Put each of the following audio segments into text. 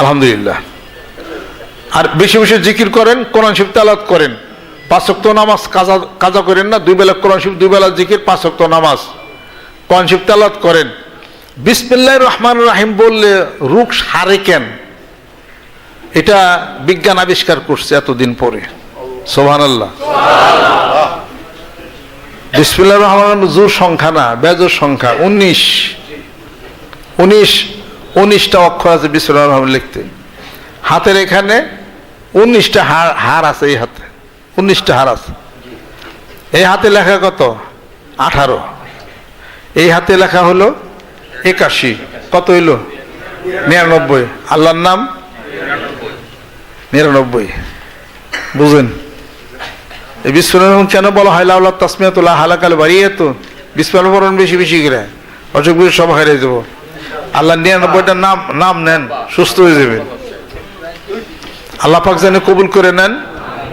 আলহামদুলিল্লাহ। আর বেশি বেশি জিকির করেন, কোরআন শিব তালাত করেন। পাঁচ ওয়াক্ত নামাজ কাজা কাজা করেন না, দুই বেলা কোরআন শিব দুই বেলা জিকির, পাঁচ ওয়াক্ত নামাজ। কোরআন শিব তালাত করেন। বিসমিল্লাহ রহমান রাহিম বললে রুখ সারে কেন? এটা বিজ্ঞান আবিষ্কার করছে এতদিন পরে। সোহান আল্লাহ বিসমিল্লাহ রহমান জোর সংখ্যা না বেজোর সংখ্যা উনিশ উনিশ উনিশটা অক্ষর আছে বিসমিল্লাহ রহমান লিখতে। হাতের এখানে উনিশটা হার হার আছে এই হাতে। উনিশটা হার আছে। এই হাতে লেখা কত? আঠারো। এই হাতে লেখা হলো একাশি। কত হইল? নিরানব্বই। আল্লাহর নাম? নিরানব্বই। বুঝেন? এই বিস্ফোরণ কেন বলা হয় লাউলা তাসমিয়াতুল্লাহ হালাকাল বাড়িয়ে তো বিস্ফোরণ বেশি বেশি করে। অসুখ সব হারিয়ে দেবো আল্লাহ নিরানব্বইটা নাম নাম নেন, সুস্থ হয়ে যাবেন আল্লাহ পাক যেন কবুল করে নেন,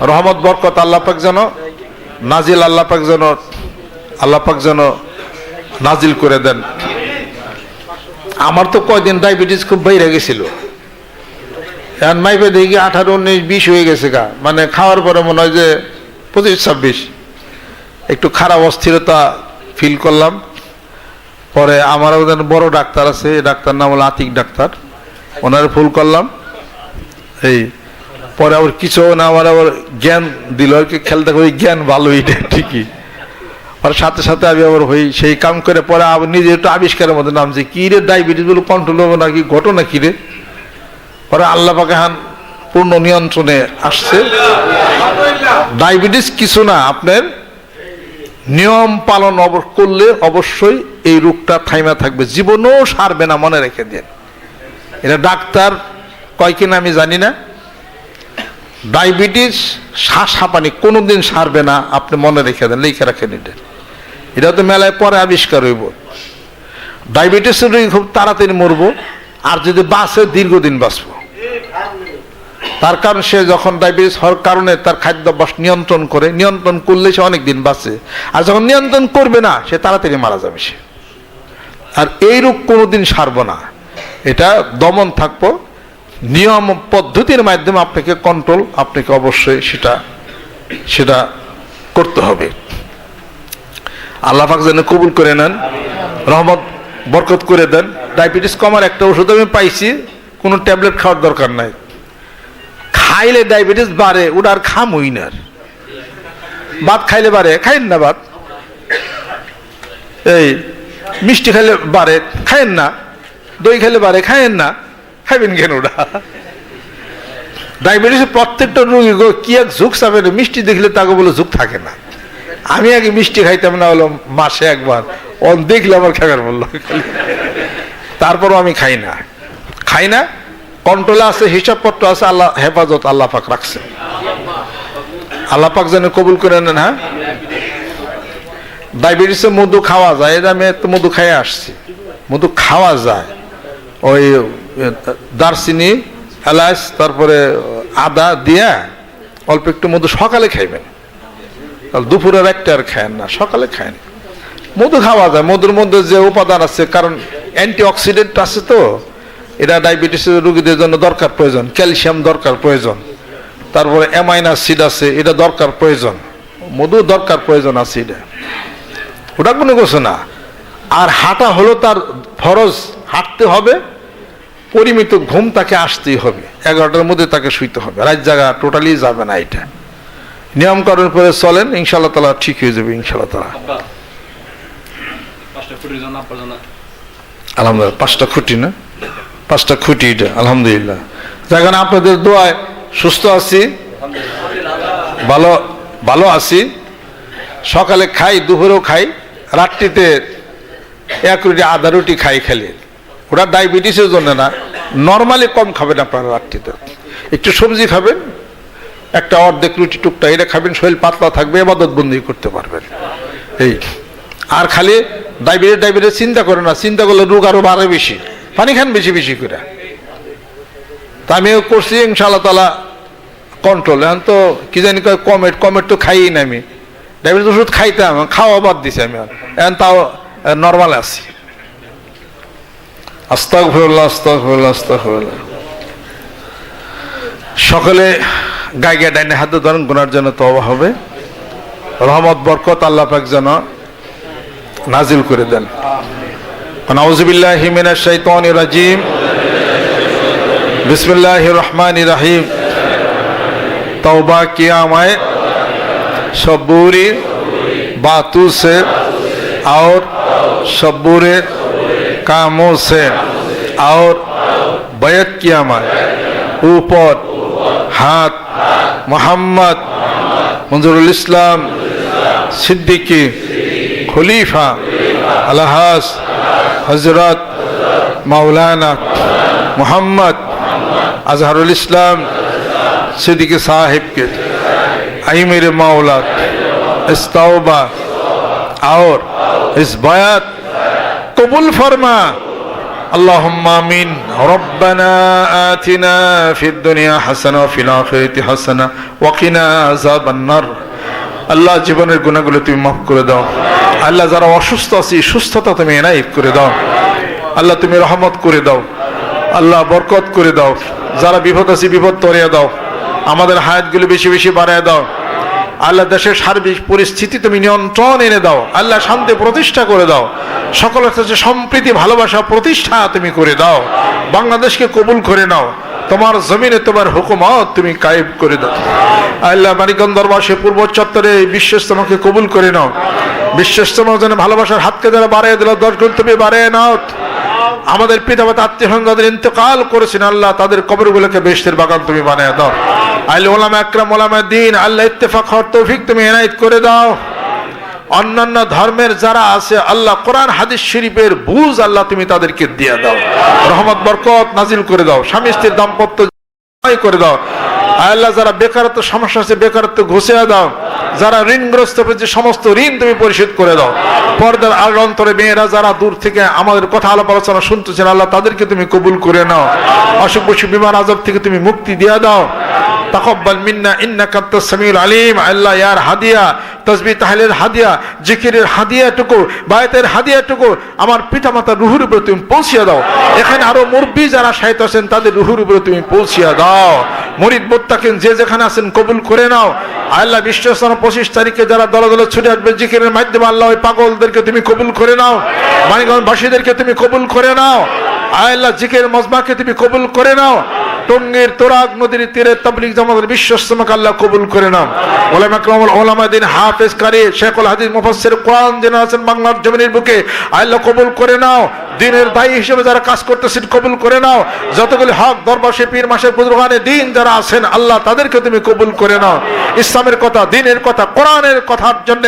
রহমত, বরকত আল্লাহ পাক যেন নাজিল, আল্লাহ পাক যেন, আল্লাহ পাক যেন নাজিল করে দেন। আমার তো কয়দিন ডায়াবেটিস খুব বাইরে গেছিল। এখন মাইপে দেখি আঠারো, উনিশ, বিশ হয়ে গেছে গা। মানে খাওয়ার পরে মনে হয় যে পঁচিশ, ছাব্বিশ। একটু খারাপ অস্থিরতা ফিল করলাম। পরে আমার ওদের বড় ডাক্তার আছে ডাক্তার নাম হলো আতিক ডাক্তার। ওনার ফুল করলাম। এই, পরে আবার কিছু না আমার আবার জ্ঞান দিল। আর কি খেলতে করি জ্ঞান ভালো এটা ঠিকই। আর সাথে সাথে আমি আবার হই, সেই কাম করে পরে আবার নিজে একটু আবিষ্কারের মধ্যে নামছে কি রে, ডায়াবেটিসগুলো কন্ট্রোল হবে নাকি? ঘটনা কি রে? পরে আল্লাহ পাকে হান পূর্ণ নিয়ন্ত্রণে আসছে। ডায়াবেটিস কিছু না, আপনার নিয়ম পালন করলে অবশ্যই এই রোগটা থাইমা থাকবে। জীবনেও সারবে না, মনে রেখে দেন। এটা ডাক্তার কয় কিনা আমি জানি না। ডায়াবেটিস শ্বাস হাঁপানি কোনো দিন সারবে না, আপনি মনে রেখে দেন, লিখে রাখেন এটা এটা তো মেলায় পরে আবিষ্কার হইব। ডায়াবেটিসের রোগী খুব তাড়াতাড়ি মরবো, আর যদি বাঁচে, দীর্ঘদিন বাঁচবো। তার কারণ সে যখন ডায়াবেটিস হওয়ার কারণে তার খাদ্যাভ্যাস নিয়ন্ত্রণ করে, নিয়ন্ত্রণ করলে সে অনেক দিন বাঁচে। আর যখন নিয়ন্ত্রণ করবে না, সে তাড়াতাড়ি মারা যাবে সে। আর এই রোগ কোনোদিন সারবো না। এটা দমন থাকব। নিয়ম পদ্ধতির মাধ্যমে আপনাকে কন্ট্রোল আপনাকে অবশ্যই সেটা সেটা করতে হবে। আল্লাহ পাক যেন কবুল করে নেন, রহমত, বরকত করে দেন। ডায়াবেটিস কমার একটা ওষুধ আমি পাইছি, কোনো ট্যাবলেট খাওয়ার দরকার নাই। খাইলে ডায়াবেটিস বাড়ে ওটা খাম উইনার। ভাত খাইলে বাড়ে খাইন না ভাত? এই, মিষ্টি খাইলে বাড়ে খাইন না? দই খাইলে বাড়ে খাইন না? খাইবেন কেন ওটা ডায়াবেটিসের প্রত্যেকটা রোগী কি এক ঝুঁক চাবে না মিষ্টি দেখলে তাকে বলে ঝুঁক থাকে না। আমি আগে মিষ্টি খাইতাম না, হলো মাসে একবার। ও দেখলে আমার খাবার বলল। তারপরও আমি খাই না। খাই না? কন্ট্রোলে আছে হিসাবপত্র আছে, আল্লাহ হেফাজত, আল্লাহ পাক রাখছে। আল্লাহ পাক যেন কবুল করে নেন হ্যাঁ? ডায়াবেটিসে মধু খাওয়া যায় এটা আমি তো মধু খাইয়ে আসছি। মধু খাওয়া যায়। ওই দারচিনি, এলাচ, তারপরে আদা দিয়া অল্প একটু মধু সকালে খাইবেন। দুপুরের একটা আর খায়েন না, সকালে খায়েন। মধু খাওয়া যায়, মধুর মধ্যে যে উপাদান আছে, কারণ অ্যান্টি অক্সিডেন্ট আছে তো এটা ডায়াবেটিসের রোগীদের জন্য দরকার প্রয়োজন ক্যালসিয়াম দরকার প্রয়োজন তারপরে অ্যামাইন অ্যাসিড আছে এটা দরকার প্রয়োজন মধু দরকার প্রয়োজন আছে এটা। ওটা কোনো কিছু না। আর হাঁটা হলো তার ফরজ হাঁটতে হবে পরিমিত ঘুম তাকে আসতেই হবে এগারোটার মধ্যে তাকে শুইতে হবে রাত জায়গা টোটালি যাবে না এটা। নিয়মকরণ করে চলেন ইনশাল্লাহ তালা ঠিক হয়ে যাবে ইনশাল্লাহ তালা আলহামদুলিল্লাহ পাঁচটা খুঁটি না? পাঁচটা খুঁটি এটা, আলহামদুলিল্লাহ। যেখানে আপনাদের দোয়ায় সুস্থ আছি, ভালো ভালো আছি। সকালে খাই, দুপুরেও খাই, রাত্রিতে এক রুটি, আধা রুটি খাই খেলে। ওটা ডায়াবেটিসের জন্য না, নর্মালি কম খাবেন আপনারা রাত্রিতে। একটু সবজি খাবেন, একটা অর্ধেক রুটি টুকটা এটা খাবেন, শরীর পাতলা থাকবে, এবাদত বন্দি করতে পারবেন। এই, আর খালি ডায়াবেটিস ডায়াবেটিস, চিন্তা করে না, চিন্তা করলে রোগ আরও বাড়ে বেশি। পানি খান বেশি বেশি করে। তা আমিও করছি, ইনশাআল্লাহ তালা কন্ট্রোল এখন তো কি জানি কয় কমেট কমেট তো খাইই না আমি। ডায়াবেটিস ওষুধ খাইতাম খাওয়া বাদ দিছি আমি। এখন। তাও নর্মাল আছি। আস্তাগফিরুল্লাহ আস্তাগফিরুল্লাহ আস্তাগফিরুল্লাহ। সকলে গায়ে গায়ে ডাইনে হাতে ধরেন, গুনার জন্য তওবা হবে। রহমত, বরকত আল্লাহ পাক যেন নাজিল করে দেন। নাউজুবিল্লাহ মিনাশ শাইতানির রাজিম বিসমিল্লাহির রহমানির রহিম तौबा किया मैं सब बुरी बातों से और सब बुरे कामों से और बैत किया मैं ऊपर हाथ मोहम्मद मंजरुल इस्लाम सिद्दीकी खलीफा अलहास حضرت مولانا محمد اظہر الاسلام صدیق صاحب کے اے میرے مولا اس اور اس بیعت قبول فرما۔ اللهم آمين ربنا آتنا في الدنيا حسنة وفي الآخرة حسنة وقنا عذاب النار۔ আল্লাহ জীবনের গুণাগুলো তুমি মাফ করে দাও। আল্লাহ যারা অসুস্থ আছি, সুস্থতা তুমি এনায়েত করে দাও। আল্লাহ তুমি রহমত করে দাও। আল্লাহ বরকত করে দাও। যারা বিপদ আছে, বিপদ তরিয়ে দাও। আমাদের হায়াতগুলো বেশি বেশি বাড়ায় দাও। আল্লাহ দেশের সার্বিক পরিস্থিতি তুমি নিয়ন্ত্রণ এনে দাও। আল্লাহ শান্তি প্রতিষ্ঠা করে দাও। সকলের কাছে সম্প্রীতি, ভালোবাসা, প্রতিষ্ঠা তুমি করে দাও। বাংলাদেশকে কবুল করে নাও। তোমার জমিনে তোমার হুকুমত তুমি কায়েব করে দাও। আল্লাহ মানিকন দরবার সে পূর্ব চত্বরে এই বিশ্বাস্তমাকে কবুল করে নাও। বিশ্বাস্তমা যেন ভালোবাসার হাতকে যারা বাড়িয়ে দিল, দশ গুণ তুমি বাড়িয়ে নাও। আমাদের পিতামাতা আত্মীয় স্বজন ইন্তকাল করেছেন আল্লাহ, তাদের কবরগুলোকে বেশতের বাগান তুমি বানিয়ে দাও। আল্লাহ ওলামা আকরাম, ওলামা দিন, আল্লাহ ইত্তেফাক হর তৌফিক তুমি এনায়েত করে দাও। অন্যান্য ধর্মের যারা আছে, আল্লাহ কোরআন, হাদিস শরীফের বুঝ আল্লাহ তুমি তাদেরকে দিয়ে দাও। রহমত, বরকত নাজিল করে দাও। স্বামী স্ত্রীর দাম্পত্য করে দাও। আল্লাহ, যারা বেকারত্ব, সমস্যা আছে, বেকারত্ব ঘুষিয়ে দাও। যারা ঋণগ্রস্ত হয়েছে, সমস্ত ঋণ তুমি পরিশোধ করে দাও। পর্দার আর অন্তরে মেয়েরা যারা দূর থেকে আমাদের কথা আলাপ আলোচনা শুনতেছেন, আল্লাহ তাদেরকে তুমি কবুল করে নাও। অসুখ বিমান আজব থেকে তুমি মুক্তি দিয়ে দাও। তাকব্বাল মিন্না, ইন্নাকা আনতাস সামিউল আলিম, আল্লাহ ইয়ার হাদিয়া তসবিহ তাহলিলের হাদিয়া, জিকিরের হাদিয়াটুকু, বায়াতের হাদিয়াটুকু, আমার পিতামাতার রুহুর উপরে তুমি পৌঁছিয়ে দাও। এখানে আরও মুরব্বী যারা সাহিত্য আছেন, তাদের রুহুর উপরে তুমি পৌঁছিয়ে দাও। মরিদ মোত্তাকিন, যে যেখানে আছেন, কবুল করে নাও। আল্লাহ বিশ্বস্থান পঁচিশ তারিখে যারা দলে দলে ছুটে আসবে, জিকিরের মাধ্যমে আল্লাহ ওই পাগলদেরকে তুমি কবুল করে নাও। মানিগঞ্জবাসীদেরকে তুমি কবুল করে নাও। আল্লাহ জিকের মজমাকে তুমি কবুল করে নাও। টঙ্গের তোরাগ নদীর তীরে তাবলিগ জামাতের বিশ্বস্তমাকে আল্লাহ কবুল করে নাও ওলামা কালামুল ওলামা দিন হাফেজ কারি শেখুল হাদিস মুফাসসির কোরআন জেনে আছেন বাংলার জমিনের বুকে, আল্লাহ কবুল করে নাও। দিনের দায়ী হিসেবে যারা কাজ করতেছেন কবুল করে নাও। যতগুলি হক দরবার সে পীর মাসের বুজুর্গানে দিন যারা আছেন, আল্লাহ তাদেরকে তুমি কবুল করে নাও। ইসলামের কথা, দিনের কথা, কোরআনের কথার জন্য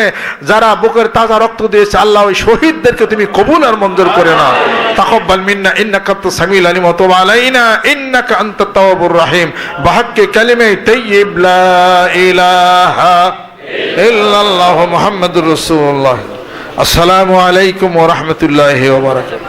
যারা বুকের তাজা রক্ত দিয়েছে, আল্লাহ ওই শহীদদেরকে তুমি কবুল আর মঞ্জুর করে নাও। তাকব্বাল মিন্না, ইন্নাকা আনতা সামিউল আলিম, ওয়া তুব আলাইনা, ইন্নাকা আনতাত তাওয়াবুর রহিম। বাহাক্কি কালিমে তাইয়্যিব লা ইলাহা ইল্লাল্লাহু মুহাম্মাদুর রাসূলুল্লাহ। আসসালামু আলাইকুম ওয়া রাহমাতুল্লাহি ওয়া বারাকাতুহু।